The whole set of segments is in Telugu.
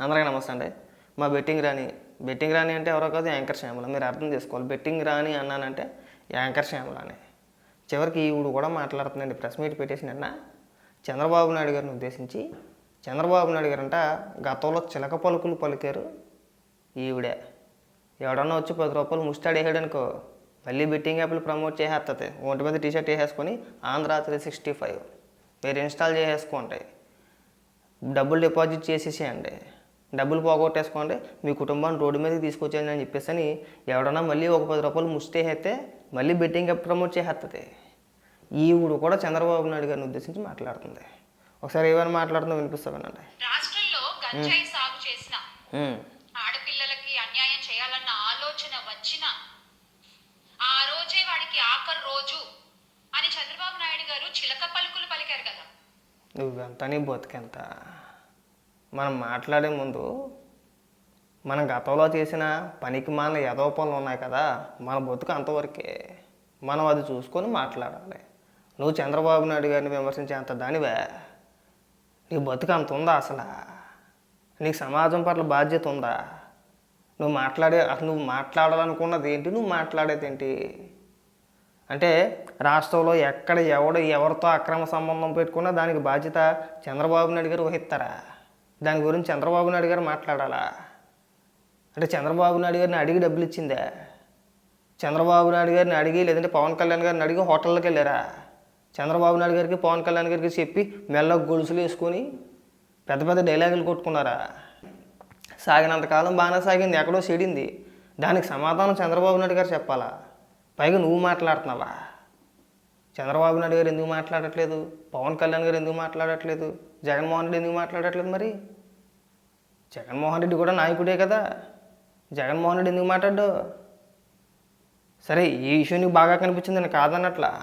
అందరికీ నమస్తే అండి. మా బెట్టింగ్ రాణి. బెట్టింగ్ రాణి అంటే ఎవరో కాదు యాంకర్ శ్యామల. మీరు అర్థం చేసుకోవాలి. బెట్టింగ్ రాణి అన్నానంటే యాంకర్ శ్యామల అని. చివరికి ఈవిడు కూడా మాట్లాడుతుందండి. ప్రెస్ మీట్ పెట్టేసి చంద్రబాబు నాయుడు గారిని ఉద్దేశించి చంద్రబాబు నాయుడు గారంట గతంలో చిలక పలుకులు పలికారు ఈవిడే. ఎవడన్నా వచ్చి పది రూపాయలు ముస్తాడేసాడు అనుకో మళ్ళీ బెట్టింగ్ యాప్లు ప్రమోట్ చేసేస్తుంది ఒంటి మీద టీషర్ట్ వేసేసుకొని ఆంధ్ర త్రీ సిక్స్టీ ఫైవ్. మీరు ఇన్స్టాల్ చేసేసుకుంటాయి డబ్బులు డిపాజిట్ చేసేసేయండి. డబ్బులు పోగొట్టేసుకోండి మీ కుటుంబాన్ని రోడ్డు మీదకి తీసుకొచ్చేయండి అని చెప్పేసి అని ఎవడన్నా మళ్ళీ ఒక పది రూపాయలు ముష్టేస్తే మళ్ళీ బెట్టింగ్ ప్రమోట్ చేసేస్తుంది ఈవిడు కూడా చంద్రబాబు నాయుడు గారిని ఉద్దేశించి మాట్లాడుతుంది. ఒకసారి ఏమైనా మాట్లాడుతుందో వినిపిస్తా వినండి. రాష్ట్రంలో గంజాయి సాగు చేసిన ఉమ్. ఆడపిల్లలకి అన్యాయం చేయాలన్న ఆలోచన వచ్చిన ఆ రోజే వాడికి ఆఖరి రోజు అని చంద్రబాబు నాయుడు గారు చిలక పలుకులు పలికారు కదా. నువ్వెంత నీ బతుకెంత? మనం మాట్లాడే ముందు మనం గతంలో చేసిన పనికి మాన ఎదో పనులు ఉన్నాయి కదా మన బతుకు అంతవరకే మనం అది చూసుకొని మాట్లాడాలి. నువ్వు చంద్రబాబు నాయుడు గారిని విమర్శించే అంత దానివే. నీ బతుకు అంత ఉందా అసలు? నీకు సమాజం పట్ల బాధ్యత ఉందా? నువ్వు మాట్లాడే అసలు నువ్వు మాట్లాడాలనుకున్నది ఏంటి? నువ్వు మాట్లాడేది ఏంటి? అంటే రాష్ట్రంలో ఎక్కడ ఎవడు ఎవరితో అక్రమ సంబంధం పెట్టుకున్నా దానికి బాధ్యత చంద్రబాబు నాయుడు గారు వహిస్తారా? దాని గురించి చంద్రబాబు నాయుడు గారు మాట్లాడాలా? అంటే చంద్రబాబు నాయుడు గారిని అడిగి డబ్బులు ఇచ్చిందా? చంద్రబాబు నాయుడు గారిని అడిగి లేదంటే పవన్ కళ్యాణ్ గారిని అడిగి హోటల్కి వెళ్ళారా? చంద్రబాబు నాయుడు గారికి పవన్ కళ్యాణ్ గారికి చెప్పి మెల్ల గొలుసులు వేసుకొని పెద్ద పెద్ద డైలాగులు కొట్టుకున్నారా? సాగినంతకాలం బాగానే సాగింది ఎక్కడో చెడింది. దానికి సమాధానం చంద్రబాబు నాయుడు గారు చెప్పాలా? పైగా నువ్వు మాట్లాడుతున్నావా? చంద్రబాబు నాయుడు గారు ఎందుకు మాట్లాడట్లేదు? పవన్ కళ్యాణ్ గారు ఎందుకు మాట్లాడట్లేదు? జగన్మోహన్ రెడ్డి ఎందుకు మాట్లాడట్లేదు మరి? జగన్మోహన్ రెడ్డి కూడా నాయకుడే కదా. జగన్మోహన్ రెడ్డి ఎందుకు మాట్లాడు సరే ఈ ఇష్యూ నీకు బాగా కనిపించింది నేను కాదన్నట్లా.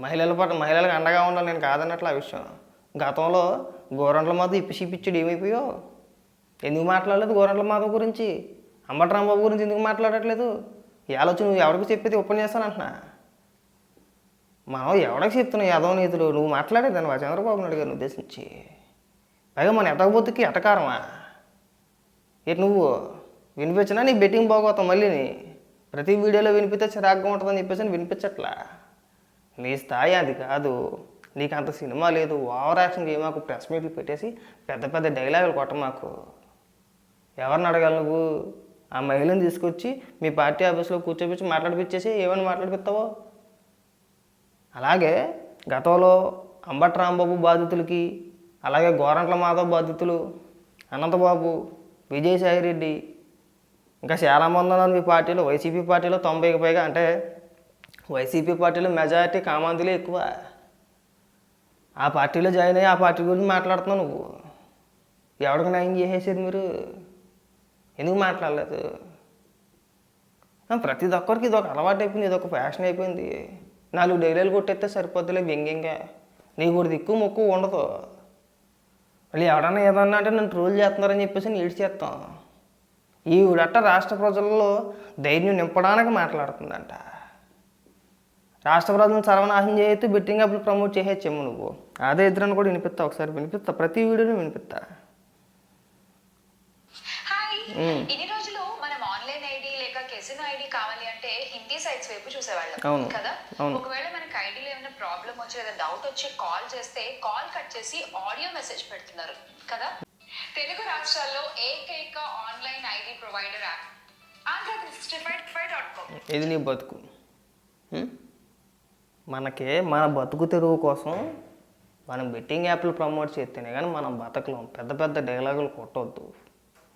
మహిళల పట్ల మహిళలకు అండగా ఉండాలి నేను కాదన్నట్ల ఆ విషయం. గతంలో గోరంట్ల మాధవ్ ఇప్పి ఏమైపోయో? ఎందుకు మాట్లాడలేదు గోరంట్ల మాధవ్ గురించి? అంబటరాంబాబు గురించి ఎందుకు మాట్లాడట్లేదు? ఈ ఆలోచన నువ్వు ఎవరికి చెప్పేది? ఉపన్యాసాలు అంటున్నా మనం ఎవడకి చెప్తున్నావు యాదవ నీతులు. నువ్వు మాట్లాడేదాన్ని వా చంద్రబాబు నాయుడు గారిని ఉద్దేశించి. పైగా మన ఎటకపోతుకి ఎటకారమా? ఇటు నువ్వు? వినిపించినా నీ బెట్టింగ్ బాగోతాం మళ్ళీని ప్రతి వీడియోలో వినిపిస్తే చిరాగ్గా ఉంటుందని చెప్పేసి వినిపించట్లా. నీ స్థాయి అది కాదు. నీకు అంత సినిమా లేదు. ఓవర్ యాక్షన్ మాకు ప్రెస్ మీట్లు పెట్టేసి పెద్ద పెద్ద డైలాగులు కొట్ట మాకు. ఎవరిని అడగాలి నువ్వు? ఆ మహిళను తీసుకొచ్చి మీ పార్టీ ఆఫీస్లో కూర్చోపించి మాట్లాడిపించేసి ఏమైనా మాట్లాడిపిస్తావో? అలాగే గతంలో అంబటి రాంబాబు బాధితులకి అలాగే గోరంట్ల మాధవ్ బాధితులు అనంతబాబు విజయసాయిరెడ్డి ఇంకా చాలామంది ఉన్నారు మీ పార్టీలో వైసీపీ పార్టీలో తొంభైకి పైగా అంటే వైసీపీ పార్టీలో మెజారిటీ కామాంధులే ఎక్కువ. ఆ పార్టీలో జాయిన్ అయ్యి ఆ పార్టీ గురించి మాట్లాడుతున్నావు నువ్వు. ఎవరికి న్యాయం చేసేసేది మీరు? ఎందుకు మాట్లాడలేదు? ప్రతి ఒక్కరికి ఇది ఒక అలవాటు అయిపోయింది ఇది ఒక ఫ్యాషన్ అయిపోయింది. నాలుగు డైరీలు కొట్టేస్తే సరిపోద్దులే వ్యంగ్యంగా నీకు కూడా దిక్కు మొక్కు ఉండదు. మళ్ళీ ఎవడన్నా ఏదన్నా అంటే నన్ను ట్రోల్ చేస్తున్నారని చెప్పేసి నేను చేస్తాం ఈవిడట రాష్ట్ర ప్రజల్లో ధైర్యం నింపడానికి మాట్లాడుతుందంట. రాష్ట్ర ప్రజలను సర్వనాశనం చేయొచ్చు బెట్టింగ్ యాప్లు ప్రమోట్ చేసేచ్చేమో నువ్వు. అదే ఇద్దరని కూడా వినిపిస్తా ఒకసారి వినిపిస్తా ప్రతి వీడియోలో వినిపిస్తా హాయ్ ఇన్ని రోజులు మనం ఆన్లైన్ ఐడి కెసిన్ ఐడి కావాలి అంటే హిందీ సైట్స్ వైపు. చూసేవాళ్ళం కదా. ఒకవేళ మనకి ఐడిలో ఏమైనా ప్రాబ్లం వచ్చి లేదా డౌట్ వచ్చి కాల్ చేస్తే కాల్ కట్ చేసి ఆడియో మెసేజ్ పెడుతున్నారు కదా తెలుగు రాష్ట్రాల్లో ఏకైక ఆన్లైన్ ఐడి ప్రొవైడర్ యాప్ ఇది నీ బతుకు? మనకి మన బతుకు తెరువు కోసం మనం బెట్టింగ్ యాప్లు ప్రమోట్ చేస్తేనే కానీ మనం బతకలేం పెద్ద పెద్ద డైలాగులు కొట్టవద్దు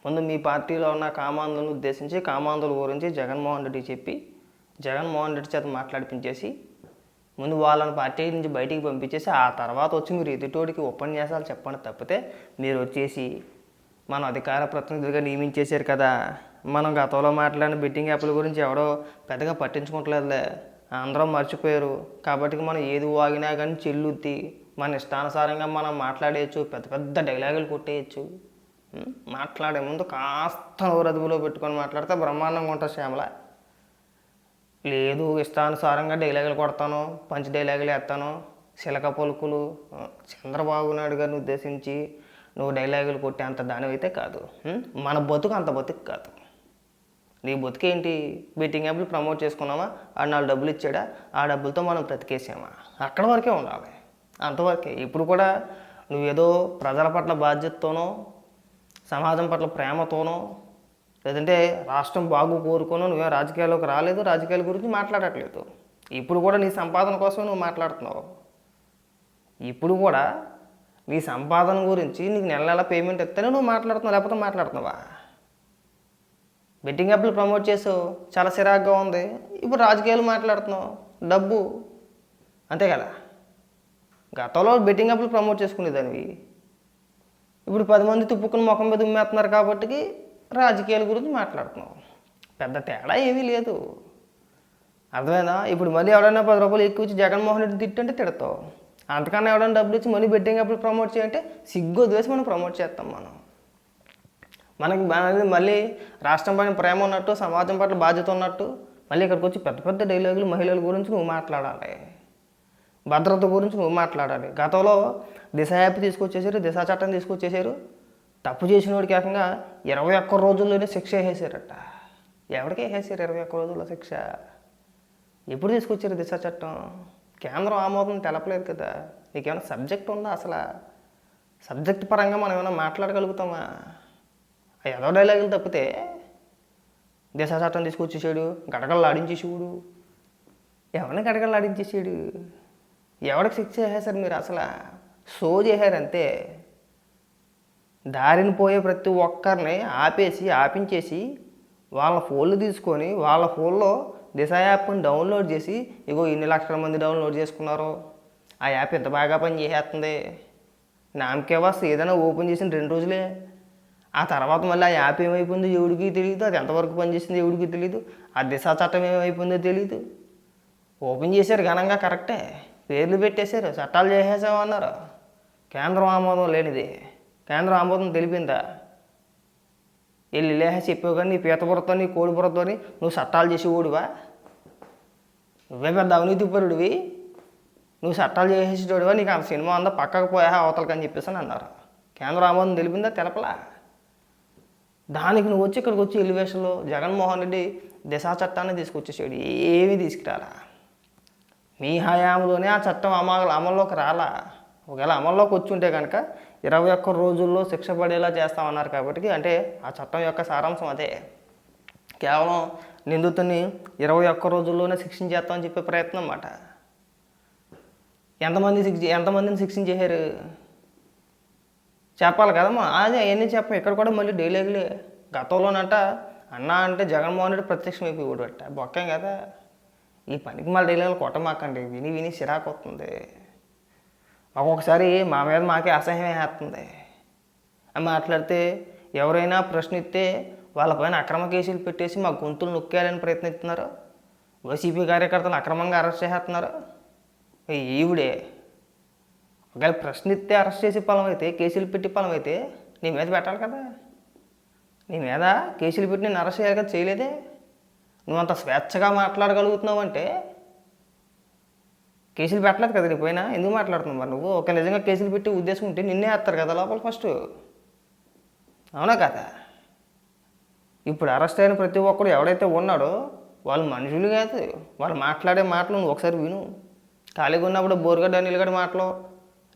ముందు మీ పార్టీలో ఉన్న కామాంధులను ఉద్దేశించి కామాంధుల గురించి జగన్మోహన్ రెడ్డి చెప్పి జగన్మోహన్ రెడ్డి చేత మాట్లాడిపించేసి ముందు వాళ్ళని పార్టీ నుంచి బయటికి పంపించేసి ఆ తర్వాత వచ్చి మీరు ఎదుటోడికి ఉపన్యాసాలు చెప్పండి తప్పితే మీరు వచ్చేసి మన అధికార ప్రతినిధులుగా నియమించేశారు కదా. మనం గతంలో మాట్లాడిన బెట్టింగ్ యాప్ల గురించి ఎవడో పెద్దగా పట్టించుకోవట్లేదులే అందరూ మర్చిపోయారు. కాబట్టి మనం ఏది వాగినా కానీ చెల్లుద్ది. మన ఇష్టానుసారంగా మనం మాట్లాడేయచ్చు పెద్ద పెద్ద డైలాగులు కొట్టేయచ్చు. మాట్లాడే ముందు కాస్త నోరు పెట్టుకొని మాట్లాడితే బ్రహ్మాండంగా ఉంటుంది శ్యామల. లేదు ఇష్టానుసారంగా డైలాగులు కొడతాను పంచి డైలాగులు వేస్తాను శిలక పలుకులు చంద్రబాబు నాయుడు గారిని ఉద్దేశించి నువ్వు డైలాగులు కొట్టే అంత దానివైతే కాదు. మన బతుకు అంత బతుకు కాదు. నీ బతుకేంటి? బెట్టింగ్ యాప్లు ప్రమోట్ చేసుకున్నామా ఆడు నాలుగు డబ్బులు ఇచ్చాడా? ఆ డబ్బులతో మనం బ్రతికేసామా? అక్కడ వరకే ఉండాలి. అంతవరకే. ఇప్పుడు కూడా నువ్వేదో ప్రజల పట్ల బాధ్యతతోనో సమాజం పట్ల ప్రేమతోనో లేదంటే రాష్ట్రం బాగు కోరుకోనో నువ్వే రాజకీయాల్లోకి రాలేదు రాజకీయాల గురించి మాట్లాడట్లేదు. ఇప్పుడు కూడా నీ సంపాదన కోసం నువ్వు మాట్లాడుతున్నావు. ఇప్పుడు కూడా నీ సంపాదన గురించి నీకు నెల నెల పేమెంట్ ఇస్తేనే నువ్వు మాట్లాడుతున్నావు లేకపోతే మాట్లాడుతున్నావా? బెట్టింగ్ యాప్లు ప్రమోట్ చేసావు చాలా చిరాగ్గా ఉంది. ఇప్పుడు రాజకీయాలు మాట్లాడుతున్నావు డబ్బు అంతే కదా? గతంలో బెట్టింగ్ యాప్లు ప్రమోట్ చేసుకునేదానివి. ఇప్పుడు పది మంది తుప్పుకుని ముఖం మీద ఉమ్మేస్తున్నారు కాబట్టి రాజకీయాల గురించి మాట్లాడుతున్నాం. పెద్ద తేడా ఏమీ లేదు. అర్థమైనా ఇప్పుడు మళ్ళీ ఎవడన్నా పది రూపాయలు ఎక్కువ ఇచ్చి జగన్మోహన్ రెడ్డి తిట్టంటే తిడతావు అంతకన్నా ఎవడన్నా డబ్బులు ఇచ్చి మళ్ళీ బెట్టింగ్ అప్పుడు ప్రమోట్ చేయంటే సిగ్గు వదిలేసి మనం ప్రమోట్ చేస్తాం మనం. మనకి మళ్ళీ రాష్ట్రం పైన ప్రేమ ఉన్నట్టు సమాజం పట్ల బాధ్యత ఉన్నట్టు మళ్ళీ ఇక్కడికి వచ్చి పెద్ద పెద్ద డైలాగులు మహిళల గురించి నువ్వు మాట్లాడాలి. భద్రత గురించి నువ్వు మాట్లాడాలి. గతంలో దిశ యాప్ తీసుకొచ్చేసారు దిశ చట్టం తీసుకొచ్చేసారు. తప్పు చేసిన వాడికి ఏకంగా ఇరవై ఒక్క రోజుల్లోనే శిక్ష వేసేసారట. ఎవరికి వేసేసారు ఇరవై ఒక్క రోజుల్లో శిక్ష? ఎప్పుడు తీసుకొచ్చారు దిశ చట్టం? కేంద్రం ఆమోదం తెలపలేదు కదా. నీకేమైనా సబ్జెక్ట్ ఉందా అసలు? సబ్జెక్ట్ పరంగా మనం ఏమైనా మాట్లాడగలుగుతామా? ఆ ఏదో డైలాగులు తప్పితే దిశ చట్టం తీసుకొచ్చేసాడు గడగలు ఆడించేసేవాడు. ఎవరిని గడగలు ఆడించేసాడు ఎవడికి శిక్ష చేసేసారు మీరు? అసలు షో చేశారంతే. దారిని పోయే ప్రతి ఒక్కరిని ఆపేసి ఆపించేసి వాళ్ళ ఫోన్లు తీసుకొని వాళ్ళ ఫోన్లో దిశ యాప్ని డౌన్లోడ్ చేసి ఇగో ఇన్ని లక్షల మంది డౌన్లోడ్ చేసుకున్నారు. ఆ యాప్ ఎంత బాగా పని చేసేస్తుంది. నామకే ఏదైనా ఓపెన్ చేసిన రెండు రోజులే. ఆ తర్వాత మళ్ళీ ఆ యాప్ ఏమైపోయిందో ఎవడికి తెలియదు అది ఎంతవరకు పనిచేసిందో ఎవడికి తెలియదు ఆ దిశ చట్టం ఏమైపోయిందో తెలియదు ఓపెన్ చేశారు ఘనంగా కరెక్టే. పేర్లు పెట్టేశారు చట్టాలు చేసేసామన్నారు. కేంద్రం ఆమోదం లేనిది. కేంద్రం ఆమోదం తెలిపిందా? వెళ్ళి లేహ చెప్పావు కానీ నీ పీత బుర్రతో నీ కోడి నువ్వు చట్టాలు చేసి ఓడివా? నువ్వే పెద్ద అవినీతిపరుడివి నువ్వు చట్టాలు చేసేసేటోడివా నీకు ఆ సినిమా అంతా పక్కకు పోయా అవతలకి అని చెప్పేసి అని అన్నారు. కేంద్ర ఆమోదం తెలిపిందా? తెలపలా. దానికి నువ్వు వచ్చి ఇక్కడికి వచ్చి ఎలివేషన్లో జగన్మోహన్ రెడ్డి దిశా చట్టాన్ని తీసుకొచ్చేసాడు. ఏమీ తీసుకురాలా. మీ హయాంలోనే ఆ చట్టం అమలు అమల్లోకి రాలా. ఒకవేళ అమల్లోకి వచ్చి ఉంటే కనుక ఇరవై ఒక్క రోజుల్లో శిక్ష పడేలా చేస్తామన్నారు కాబట్టి అంటే ఆ చట్టం యొక్క సారాంశం అదే. కేవలం నిందితుని ఇరవై ఒక్క రోజుల్లోనే శిక్షించేస్తామని చెప్పే ప్రయత్నం అన్నమాట. ఎంతమంది శిక్ష ఎంతమందిని శిక్షించేశారు? చెప్పాలి కదమ్మా. అదే అవన్నీ చెప్పం. ఇక్కడ కూడా మళ్ళీ డైలీ గతంలోనంట అన్న అంటే జగన్మోహన్ రెడ్డి ప్రత్యక్షం అయిపోయి అట్ట బొక్కేం కదా. ఈ పనికి మళ్ళీ డైలాగులు కొట్టమాకండి. విని విని చిరాకు వస్తుంది ఒక్కొక్కసారి మా మీద మాకే అసహ్యం వేస్తుంది. అని మాట్లాడితే ఎవరైనా ప్రశ్నిస్తే వాళ్ళపైన అక్రమ కేసులు పెట్టేసి మా గొంతులు నొక్కేయాలని ప్రయత్నిస్తున్నారు. వైసీపీ కార్యకర్తలు అక్రమంగా అరెస్ట్ చేసేస్తున్నారు ఈవిడే. ఒకవేళ ప్రశ్నిస్తే అరెస్ట్ చేసే పొలం అయితే కేసులు పెట్టి పొలం అయితే నీ మీద పెట్టాలి కదా. నీ మీద కేసులు పెట్టి నేను అరెస్ట్ చేయాలి కదా చేయలేదే. నువ్వు అంత స్వేచ్ఛగా మాట్లాడగలుగుతున్నావు అంటే కేసులు పెట్టలేదు కదా నీ పైన ఎందుకు మాట్లాడుతున్నావు మరి నువ్వు? ఒక నిజంగా కేసులు పెట్టి ఉద్దేశం ఉంటే నిన్నే వేస్తారు కదా లోపల ఫస్ట్ అవునా కదా? ఇప్పుడు అరెస్ట్ అయిన ప్రతి ఒక్కడు ఎవడైతే ఉన్నాడో వాళ్ళు మనుషులు కాదు. వాళ్ళు మాట్లాడే మాటలు నువ్వు ఒకసారి విను. ఖాళీగా ఉన్నప్పుడు బోరుగడ్డ నీళ్ళగడ్డ మాటలు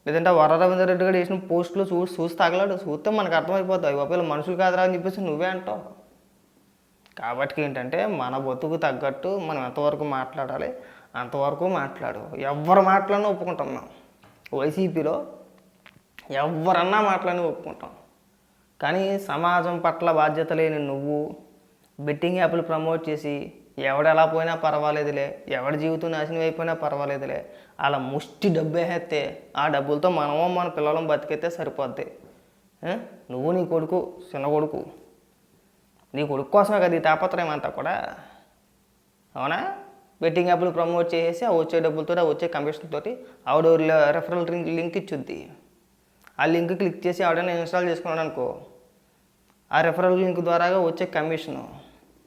లేదంటే వర రవీంద్ర రెడ్డి గారు వేసిన పోస్టులు చూసి చూసి తగలాడు. చూస్తే మనకు అర్థమైపోతుంది ఒకవేళ మనుషులు కాదురా అని చెప్పేసి నువ్వే అంటావు. కాబట్టి ఏంటంటే మన బతుకు తగ్గట్టు మనం ఎంతవరకు మాట్లాడాలి అంతవరకు మాట్లాడు. ఎవరు మాట్లాడినా ఒప్పుకుంటున్నాం వైసీపీలో ఎవరన్నా మాట్లాడినా ఒప్పుకుంటాం. కానీ సమాజం పట్ల బాధ్యత లేని నువ్వు బెట్టింగ్ యాప్లు ప్రమోట్ చేసి ఎవడు ఎలా పోయినా పర్వాలేదులే ఎవడి జీవితం నాశనం అయిపోయినా పర్వాలేదులే అలా ముష్టి డబ్బు వేస్తే ఆ డబ్బులతో మనమో మన పిల్లలం బతికైతే సరిపోద్ది. నువ్వు నీ కొడుకు చిన్న కొడుకు. నీ కొడుకు కోసమే కదా ఈ తాపత్రయం అంతా కూడా. అవునా? బెట్టింగ్ యాప్లు ప్రమోట్ చేసేసి ఆ వచ్చే డబ్బులతో ఆ వచ్చే కమిషన్ తోటి ఆవిడ రెఫరల్ లింక్ లింక్ ఇచ్చుద్ది. ఆ లింక్ క్లిక్ చేసి ఆవిడని ఇన్స్టాల్ చేసుకున్నాడు అనుకో ఆ రెఫరల్ లింక్ ద్వారాగా వచ్చే కమిషను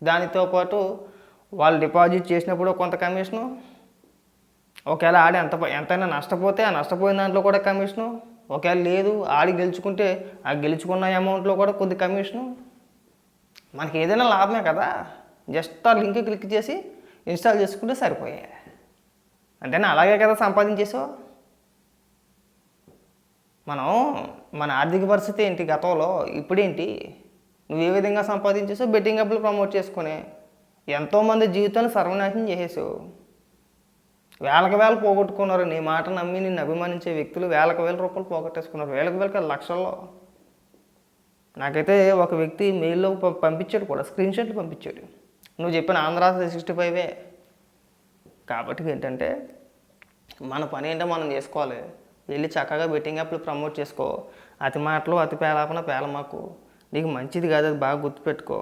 దానితో పాటు వాళ్ళు డిపాజిట్ చేసినప్పుడు కొంత కమిషను ఒకవేళ ఆడ ఎంత ఎంతైనా నష్టపోతే ఆ నష్టపోయిన దాంట్లో కూడా కమిషను ఒకవేళ లేదు ఆడి గెలుచుకుంటే ఆ గెలుచుకున్న అమౌంట్లో కూడా కొద్ది కమిషను మనకి ఏదైనా లాభమే కదా. జస్ట్ ఆ లింక్ క్లిక్ చేసి ఇన్స్టాల్ చేసుకుంటే సరిపోయాయి అంతేనా అలాగే కదా సంపాదించేసావు మనం మన ఆర్థిక పరిస్థితి ఏంటి? గతంలో ఇప్పుడేంటి? నువ్వు ఏ విధంగా సంపాదించేసావు బెట్టింగ్ యాప్లు ప్రమోట్ చేసుకుని. ఎంతోమంది జీవితాన్ని సర్వనాశనం చేసేసావు వేలకు వేలు పోగొట్టుకున్నారు. నీ మాట నమ్మి నిన్ను అభిమానించే వ్యక్తులు వేలకు వేల రూపాయలు పోగొట్టేసుకున్నారు. వేలకు వేల లక్షల్లో. నాకైతే ఒక వ్యక్తి మెయిల్లో పంపించాడు కూడా స్క్రీన్ షాట్లు పంపించాడు. నువ్వు చెప్పిన ఆంధ్ర సిక్స్టీ ఫైవే కాబట్టి ఏంటంటే మన పని ఏంటో మనం చేసుకోవాలి. వెళ్ళి చక్కగా బెట్టింగ్ యాప్లు ప్రమోట్ చేసుకో. అతి మాటలు అతి పేలాపన పేలమాకు. నీకు మంచిది కాదు అది బాగా గుర్తుపెట్టుకో.